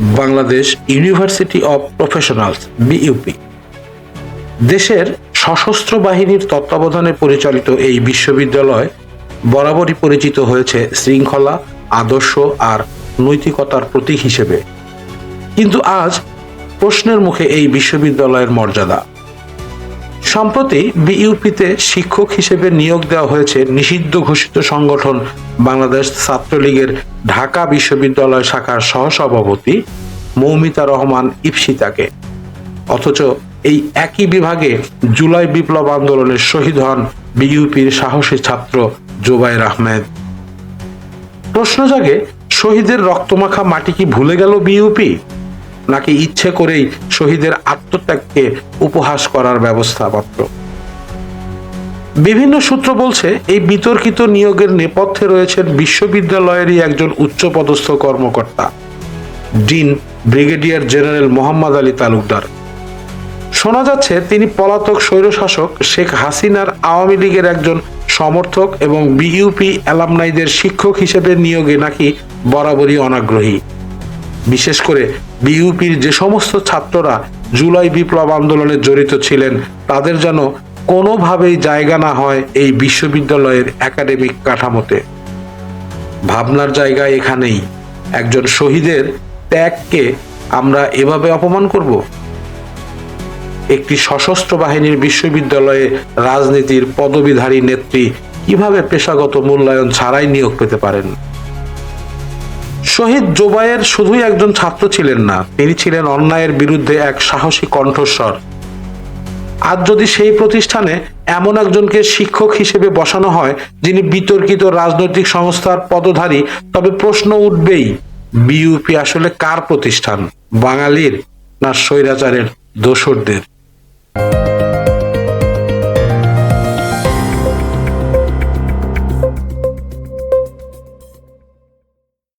Bangladesh University of Professionals BUP দেশের সশস্ত্র বাহিনীর তত্ত্বাবধানে পরিচালিত এই বিশ্ববিদ্যালয় বরাবরই পরিচিত হয়েছে শৃঙ্খলা, আদর্শ আর নৈতিকতার প্রতীক হিসেবে। কিন্তু আজ প্রশ্নের মুখে এই বিশ্ববিদ্যালয়ের মর্যাদা। সম্প্রতি বিইউপিতে শিক্ষক হিসেবে নিয়োগ দেওয়া হয়েছে নিষিদ্ধ ঘোষিত সংগঠন বাংলাদেশ ছাত্রলীগের ঢাকা বিশ্ববিদ্যালয় শাখার সহসভাপতি মৌমিতা রহমান ইপসিতাকে অথচ এই একই বিভাগে জুলাই বিপ্লব আন্দোলনের শহীদ হন বিইউপির সাহসী ছাত্র জোবাইর আহমেদ। প্রশ্ন জাগে, শহীদের রক্তমাখা মাটি কি ভুলে গেল বিইউপি? নাকি ইচ্ছে করেই শহীদের আত্মত্যাগকে উপহাস করার ব্যবস্থা মাত্র বিভিন্ন সূত্র বলছে, এই বিতর্কিত নিয়োগের নেপথ্যে রয়েছেন বিশ্ববিদ্যালয়েরই একজন উচ্চপদস্থ কর্মকর্তা, dean brigadier general Mohammad Ali Talukdar. শোনা যাচ্ছে, তিনি পলাতক স্বৈরশাসক শেখ হাসিনার আওয়ামী লীগের একজন সমর্থক এবং বিইউপি অ্যালামনাইদের শিক্ষক হিসেবে নিয়োগে নাকি বরাবরই অনাগ্রহী। বিশেষ করে বিইউপির যে সমস্ত ছাত্ররা জুলাই বিপ্লব আন্দোলনে জড়িত ছিলেন, তাদের যেন কোনোভাবেই জায়গা না হয় এই বিশ্ববিদ্যালয়ের একাডেমিক কাঠামোতে। ভাবনার জায়গা এখানেই একজন শহীদের ত্যাগকে আমরা এভাবে অপমান করব? একটি সশস্ত্র বাহিনীর বিশ্ববিদ্যালয়ে রাজনীতির পদবিধারী নেত্রী কীভাবে পেশাগত মূল্যায়ন ছাড়াই নিয়োগ পেতে পারেন? শহীদ জোবায়ের শুধুই একজন ছাত্র ছিলেন না, তিনি ছিলেন অন্যায়ের বিরুদ্ধে এক সাহসী কণ্ঠস্বর। আজ যদি সেই প্রতিষ্ঠানে এমন একজনকে শিক্ষক হিসেবে বসানো হয়, যিনি বিতর্কিত রাজনৈতিক সংস্থার পদধারী, তবে প্রশ্ন উঠবেই, বিইউপি আসলে কার প্রতিষ্ঠান, বাঙালির না স্বৈরাচারের দোসরদের?